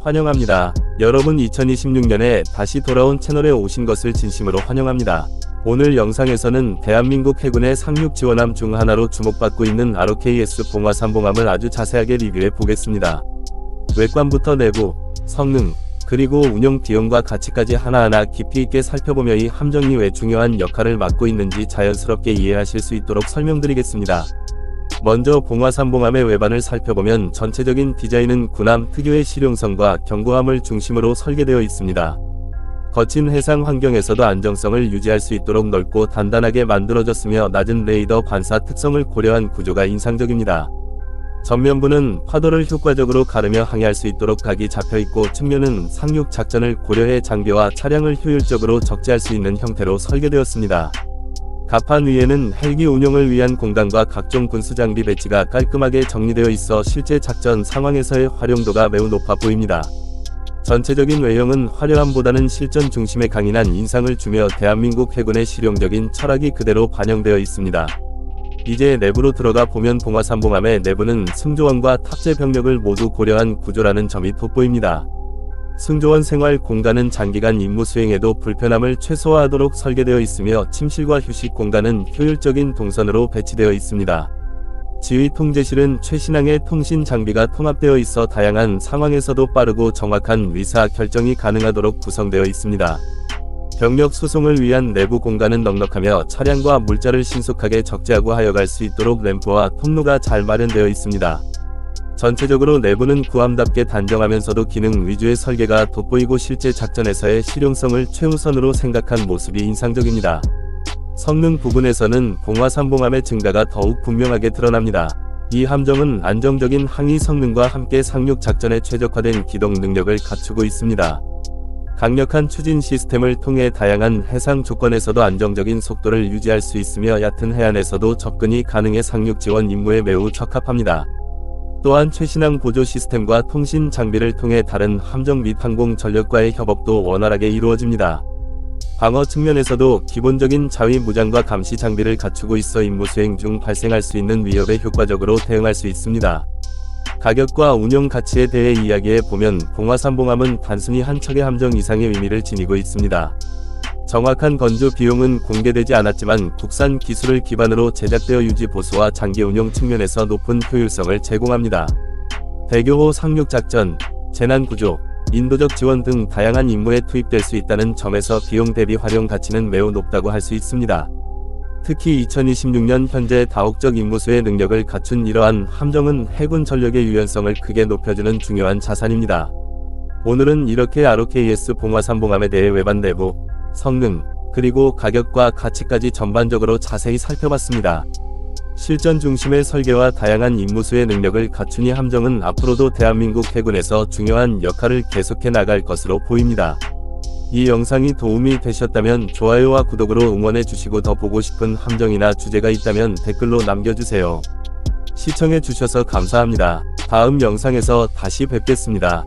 환영합니다. 여러분 2026년에 다시 돌아온 채널에 오신 것을 진심으로 환영합니다. 오늘 영상에서는 대한민국 해군의 상륙 지원함 중 하나로 주목받고 있는 ROKS 봉화산봉함을 아주 자세하게 리뷰해 보겠습니다. 외관부터 내부, 성능, 그리고 운영 비용과 가치까지 하나하나 깊이 있게 살펴보며 이 함정이 왜 중요한 역할을 맡고 있는지 자연스럽게 이해하실 수 있도록 설명드리겠습니다. 먼저 봉화산봉함의 외관을 살펴보면 전체적인 디자인은 군함 특유의 실용성과 견고함을 중심으로 설계되어 있습니다. 거친 해상 환경에서도 안정성을 유지할 수 있도록 넓고 단단하게 만들어졌으며 낮은 레이더 관사 특성을 고려한 구조가 인상적입니다. 전면부는 파도를 효과적으로 가르며 항해할 수 있도록 각이 잡혀 있고 측면은 상륙 작전을 고려해 장비와 차량을 효율적으로 적재할 수 있는 형태로 설계되었습니다. 갑판 위에는 헬기 운용을 위한 공간과 각종 군수 장비 배치가 깔끔하게 정리되어 있어 실제 작전 상황에서의 활용도가 매우 높아 보입니다. 전체적인 외형은 화려함보다는 실전 중심에 강인한 인상을 주며 대한민국 해군의 실용적인 철학이 그대로 반영되어 있습니다. 이제 내부로 들어가 보면 봉화산봉함의 내부는 승조원과 탑재 병력을 모두 고려한 구조라는 점이 돋보입니다. 승조원 생활 공간은 장기간 임무 수행에도 불편함을 최소화하도록 설계되어 있으며 침실과 휴식 공간은 효율적인 동선으로 배치되어 있습니다. 지휘 통제실은 최신형의 통신 장비가 통합되어 있어 다양한 상황에서도 빠르고 정확한 의사 결정이 가능하도록 구성되어 있습니다. 병력 수송을 위한 내부 공간은 넉넉하며 차량과 물자를 신속하게 적재하고 하여갈 수 있도록 램프와 통로가 잘 마련되어 있습니다. 전체적으로 내부는 구함답게 단정하면서도 기능 위주의 설계가 돋보이고 실제 작전에서의 실용성을 최우선으로 생각한 모습이 인상적입니다. 성능 부분에서는 봉화산봉함의 증가가 더욱 분명하게 드러납니다. 이 함정은 안정적인 항위 성능과 함께 상륙 작전에 최적화된 기동 능력을 갖추고 있습니다. 강력한 추진 시스템을 통해 다양한 해상 조건에서도 안정적인 속도를 유지할 수 있으며 얕은 해안에서도 접근이 가능해 상륙 지원 임무에 매우 적합합니다. 또한 최신형 보조 시스템과 통신 장비를 통해 다른 함정 및 항공 전력과의 협업도 원활하게 이루어집니다. 방어 측면에서도 기본적인 자위 무장과 감시 장비를 갖추고 있어 임무 수행 중 발생할 수 있는 위협에 효과적으로 대응할 수 있습니다. 가격과 운영 가치에 대해 이야기해 보면 봉화산봉함은 단순히 한 척의 함정 이상의 의미를 지니고 있습니다. 정확한 건조 비용은 공개되지 않았지만 국산 기술을 기반으로 제작되어 유지 보수와 장기 운영 측면에서 높은 효율성을 제공합니다. 대교호 상륙 작전, 재난 구조, 인도적 지원 등 다양한 임무에 투입될 수 있다는 점에서 비용 대비 활용 가치는 매우 높다고 할 수 있습니다. 특히 2026년 현재 다옥적 임무수의 능력을 갖춘 이러한 함정은 해군 전력의 유연성을 크게 높여주는 중요한 자산입니다. 오늘은 이렇게 ROKS 봉화산봉함에 대해 외관 내부, 성능, 그리고 가격과 가치까지 전반적으로 자세히 살펴봤습니다. 실전 중심의 설계와 다양한 임무수의 능력을 갖춘 이 함정은 앞으로도 대한민국 해군에서 중요한 역할을 계속해 나갈 것으로 보입니다. 이 영상이 도움이 되셨다면 좋아요와 구독으로 응원해 주시고 더 보고 싶은 함정이나 주제가 있다면 댓글로 남겨주세요. 시청해 주셔서 감사합니다. 다음 영상에서 다시 뵙겠습니다.